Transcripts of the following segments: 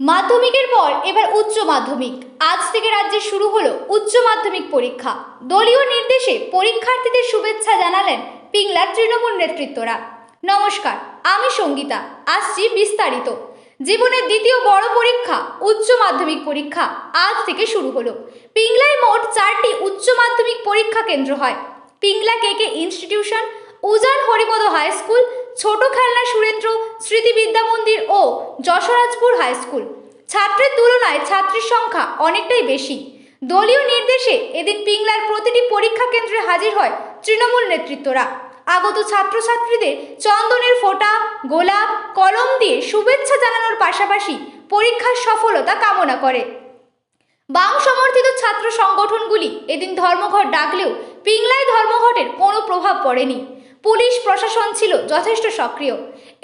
মাধ্যমিকের পর এবার উচ্চ মাধ্যমিক। আজ থেকে রাজ্যে শুরু হলো উচ্চ মাধ্যমিক পরীক্ষা। দলীয় নির্দেশে পরীক্ষার্থীদের শুভেচ্ছা জানালেন পিংলার তৃণমূল নেতৃত্বরা। নমস্কার, আমি সঙ্গীতা, আসছি বিস্তারিত। জীবনের দ্বিতীয় বড় পরীক্ষা, উচ্চ মাধ্যমিক পরীক্ষা আজ থেকে শুরু হলো। পিংলায় মোট চারটি উচ্চ মাধ্যমিক পরীক্ষা কেন্দ্র হয়। Pingla K K institution, Ujan Haripada high school ছোট খেলনা সুরেন্দ্র স্মৃতি বিদ্যা মন্দির ও যশোরাজপুর হাই স্কুল ছাত্রের তুলনায় ছাত্রীর সংখ্যা অনেকটাই বেশি। দলীয় নির্দেশে এদিন পিংলার প্রতিটি পরীক্ষা কেন্দ্রে হাজির হয় তৃণমূল নেতৃত্বরা। আগত ছাত্রছাত্রীদের চন্দনের ফোঁটা, গোলাপ, কলম দিয়ে শুভেচ্ছা জানানোর পাশাপাশি পরীক্ষার সফলতা কামনা করে। বাম সমর্থিত ছাত্র সংগঠনগুলি এদিন ধর্মঘট ডাকলেও পিংলায় ধর্মঘটের কোনো প্রভাব পড়েনি। পুলিশ প্রশাসন ছিল যথেষ্ট সক্রিয়।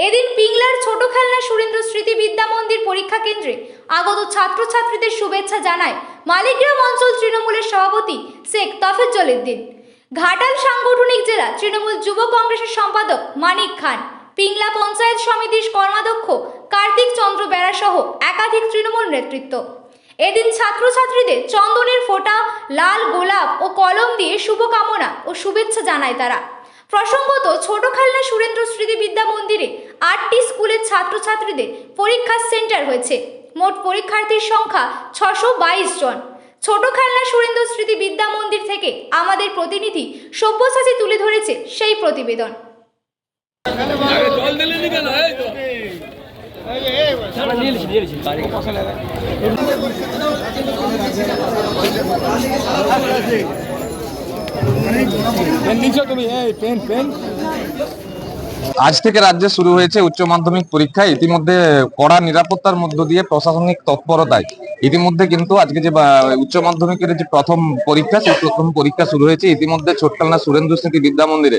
এদিন পিংলার ছোট খেলনা সুরেন্দ্র স্মৃতি বিদ্যা মন্দির পরীক্ষা কেন্দ্রে আগত ছাত্রছাত্রীদের শুভেচ্ছা জানায় মালিগ্রাম অঞ্চল তৃণমূলের সভাপতি শেখ তফেজ্জল উদ্দিন। ঘাটাল সাংগঠনিক জেলা তৃণমূল যুব কংগ্রেসের সম্পাদক মানিক খান, পিংলা পঞ্চায়েত সমিতির কর্মাধ্যক্ষ কার্তিক চন্দ্র বেড়া সহ একাধিক তৃণমূল নেতৃত্ব। এদিন ছাত্রছাত্রীদের চন্দনের ফোঁটা, লাল গোলাপ ও কলম দিয়ে শুভকামনা ও শুভেচ্ছা জানায় তারা। প্রসঙ্গত ছোট খেলনা সুরেন্দ্র স্মৃতি বিদ্যা মন্দিরে আটটি স্কুলের ছাত্রছাত্রীদের পরীক্ষার সেন্টার হয়েছে মোট পরীক্ষার্থীর সংখ্যা ছশো বাইশ জন ছোট খেলনা সুরেন্দ্র স্মৃতি বিদ্যা মন্দির থেকে আমাদের প্রতিনিধি সব্যসাচী তুলে ধরেছে সেই প্রতিবেদন আজ থেকে রাজ্যে শুরু হয়েছে উচ্চ মাধ্যমিক পরীক্ষা। ইতিমধ্যে কড়া নিরাপত্তার মধ্য দিয়ে প্রশাসনিক তৎপরতায়। ইতিমধ্যে কিন্তু আজকে যে উচ্চ মাধ্যমিকের যে প্রথম পরীক্ষা, সেই প্রথম পরীক্ষা শুরু হয়েছে। ইতিমধ্যে ছোটকালনা সুরেন্দ্র স্মৃতি বিদ্যা মন্দিরে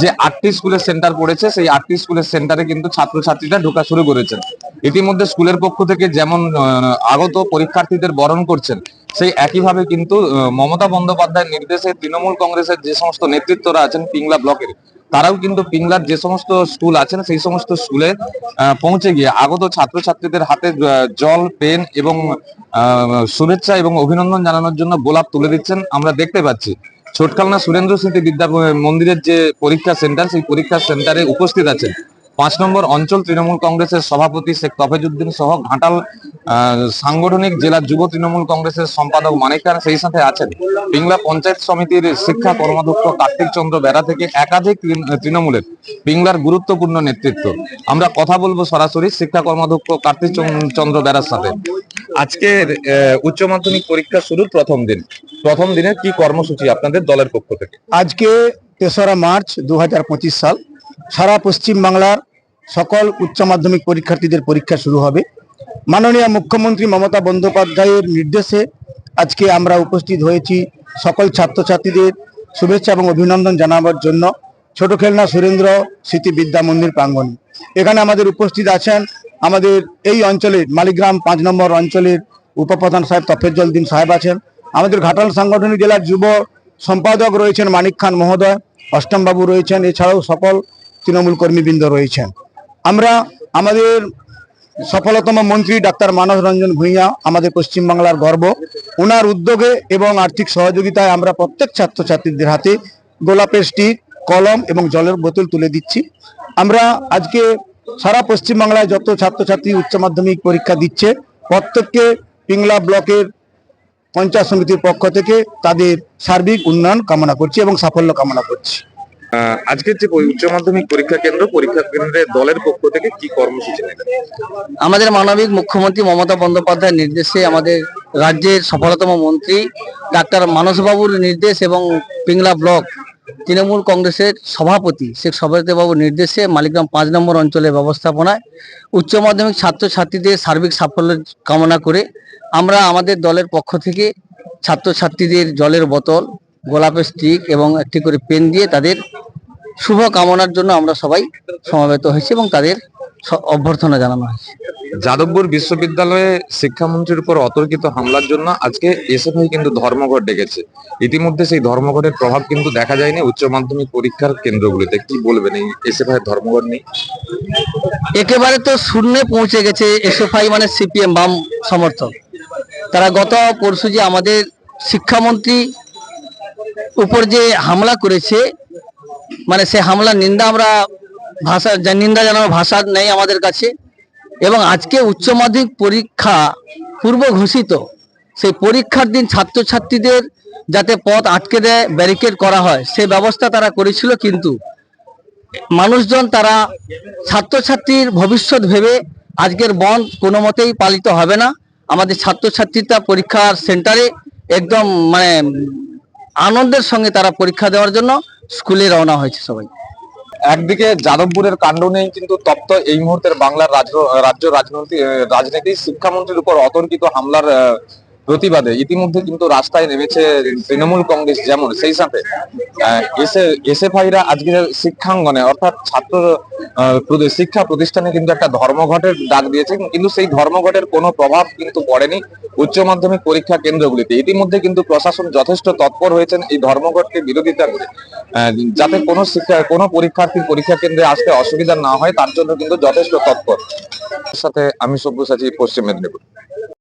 যে আটটি স্কুলের সেন্টার পড়েছে, সেই আটটি স্কুলের সেন্টারে কিন্তু ছাত্রছাত্রীরা ঢোকা শুরু করেছেন। ইতিমধ্যে স্কুলের পক্ষ থেকে যেমন আগত পরীক্ষার্থীদের বরণ করছেন, সেই একইভাবে কিন্তু মমতা বন্দ্যোপাধ্যায়ের নির্দেশে তৃণমূল কংগ্রেসের যে সমস্ত নেতৃত্বরা আছেন পিংলা ব্লকের, তারাও কিন্তু পিংলার যে সমস্ত স্কুল আছেন, সেই সমস্ত স্কুলে পৌঁছে গিয়ে আগত ছাত্রছাত্রীদের হাতে জল, পেন এবং শুভেচ্ছা এবং অভিনন্দন জানানোর জন্য গোলাপ তুলে দিচ্ছেন, আমরা দেখতে পাচ্ছি। ছোটকালনা সুরেন্দ্র স্মৃতি বিদ্যা মন্দিরের যে পরীক্ষা সেন্টার, সেই পরীক্ষা সেন্টারে উপস্থিত আছেন। পাঁচ নম্বর অঞ্চল তৃণমূল কংগ্রেসের সভাপতি শেখ তফেজুদ্দিন সহ ঘাটাল সাংগঠনিক জেলা যুব তৃণমূল কংগ্রেসের সম্পাদক মানিক খান সেই সাথে আছেন। পিংলা পঞ্চায়েত সমিতির শিক্ষা কর্মাধ্যক্ষ কার্তিক চন্দ্র বেড়া থেকে একাধিক তৃণমূলের পিংলার গুরুত্বপূর্ণ নেতৃত্ব। আমরা কথা বলব সরাসরি শিক্ষা কর্মাধ্যক্ষ কার্তিক চন্দ্র- বেড়ার সাথে। আজকের উচ্চ মাধ্যমিক পরীক্ষা শুরুর প্রথম দিন। প্রথম দিনের কি কর্মসূচি আপনাদের দলের পক্ষ থেকে? আজকে তেসরা মার্চ দু হাজার পঁচিশ সাল, সারা পশ্চিম বাংলার সকল উচ্চ মাধ্যমিক পরীক্ষার্থীদের পরীক্ষা শুরু হবে। মাননীয় মুখ্যমন্ত্রী মমতা বন্দ্যোপাধ্যায়ের নির্দেশে আজকে আমরা উপস্থিত হয়েছি সকল ছাত্রছাত্রীদের শুভেচ্ছা এবং অভিনন্দন জানাবার জন্য। ছোট খেলনা সুরেন্দ্র স্মৃতি বিদ্যা মন্দির প্রাঙ্গণে। এখানে আমাদের উপস্থিত আছেন আমাদের এই অঞ্চলের মালিগ্রাম পাঁচ নম্বর অঞ্চলের উপপ্রধান সাহেব তফেজ্জল দিন সাহেব আছেন। আমাদের ঘাটাল সাংগঠনিক জেলার যুব সম্পাদক রয়েছেন মানিক খান মহোদয়, অষ্টমবাবু রয়েছেন, এছাড়াও সকল তৃণমূল কর্মীবৃন্দ রয়েছেন। আমরা আমাদের সফলতম মন্ত্রী ডাক্তার মানস রঞ্জন ভূঁইয়া আমাদের পশ্চিমবাংলার গর্ব। ওনার উদ্যোগে এবং আর্থিক সহযোগিতায় আমরা প্রত্যেক ছাত্রছাত্রীদের হাতে গোলাপের স্টিক, কলম এবং জলের বোতল তুলে দিচ্ছি। আমরা আজকে সারা পশ্চিমবাংলায় যত ছাত্রছাত্রী উচ্চ মাধ্যমিক পরীক্ষা দিচ্ছে, প্রত্যেককে পিংলা ব্লকের পঞ্চায়েত সমিতির পক্ষ থেকে তাদের সার্বিক উন্নয়ন কামনা করছি এবং সাফল্য কামনা করছি। আজকের যে উচ্চ মাধ্যমিক পরীক্ষা কেন্দ্র, পরীক্ষা কেন্দ্রের দলের পক্ষ থেকে কি কর্মসূচি নেবেন আমাদের মানবিক মুখ্যমন্ত্রী মমতা বন্দ্যোপাধ্যায়ের নির্দেশে আমাদের রাজ্যের সফলতম মন্ত্রী ডাক্তার মানসবাবুর নির্দেশ এবং পিংলা ব্লক তৃণমূল কংগ্রেসের সভাপতি শেখ সবেতবাবুর নির্দেশে মালিকগ্রাম পাঁচ নম্বর অঞ্চলের ব্যবস্থাপনায় উচ্চ মাধ্যমিক ছাত্রছাত্রীদের সার্বিক সাফল্য কামনা করে আমরা আমাদের দলের পক্ষ থেকে ছাত্রছাত্রীদের জলের বোতল গোলাপের স্টিক এবং একটি করে পেন দিয়ে তাদের শুভ কামনার জন্য আমরা সবাই সমাবেত হয়েছি এবং তাদের অভ্যর্থনা জানানো হয়েছে। যাদবপুর বিশ্ববিদ্যালয়ে শিক্ষামন্ত্রীর উপর অতর্কিত হামলার জন্য আজকে এসএফআই কিন্তু ধর্মঘট ডেকেছে। ইতিমধ্যে সেই ধর্মঘটের প্রভাব কিন্তু দেখা যায়নি উচ্চ মাধ্যমিক পরীক্ষার কেন্দ্রগুলিতে। কি বলবেন এই এসএফআই ধর্মঘট নেই একেবারে তো শূন্যে পৌঁছে গেছে এসএফআই মানে সিপিএম বাম সমর্থক। তারা গত পরশু যে আমাদের শিক্ষামন্ত্রী উপর যে হামলা করেছে মানে সে হামলার নিন্দা আমরা ভাষা নিন্দা জানানোর ভাষা নেই আমাদের কাছে। এবং আজকে উচ্চ মাধ্যমিক পরীক্ষা পূর্ব ঘোষিত, সেই পরীক্ষার দিন ছাত্রছাত্রীদের যাতে পথ আটকে দেয় ব্যারিকেড করা হয়, সে ব্যবস্থা তারা করেছিল কিন্তু মানুষজন তারা ছাত্রছাত্রীর ভবিষ্যৎ ভেবে আজকের বন্ধ কোনো মতেই পালিত হবে না। আমাদের ছাত্রছাত্রীরা পরীক্ষার সেন্টারে একদম মানে আনন্দের সঙ্গে তারা পরীক্ষা দেওয়ার জন্য স্কুলে রওনা হয়েছে সবাই। একদিকে যাদবপুরের কাণ্ড নেই কিন্তু তপ্ত এই মুহূর্তের বাংলার রাজ্য রাজনীতি রাজনীতি। শিক্ষামন্ত্রীর উপর অতর্কিত হামলার প্রতিবাদে। ইতিমধ্যে কিন্তু রাস্তায় নেমেছে তৃণমূল কংগ্রেস যেমন, সেই সাথে এসে, এসএফআইরা আজকে শিক্ষাঙ্গনে, অর্থাৎ ছাত্র শিক্ষা প্রতিষ্ঠানে কিন্তু একটা ধর্মঘটের ডাক দিয়েছে, কিন্তু সেই ধর্মঘটের কোনো প্রভাব কিন্তু পড়েনি উচ্চ মাধ্যমিক পরীক্ষা কেন্দ্রগুলিতে। ইতিমধ্যে কিন্তু প্রশাসন যথেষ্ট তৎপর হয়েছেন এই ধর্মঘটকে বিরোধিতা করে। যাতে কোনো শিক্ষা, কোনো পরীক্ষার্থীর পরীক্ষা কেন্দ্রে আসতে অসুবিধা না হয়, তার জন্য কিন্তু যথেষ্ট তৎপর। সাথে আমি সব্যসাচী, পশ্চিম মেদিনীপুর।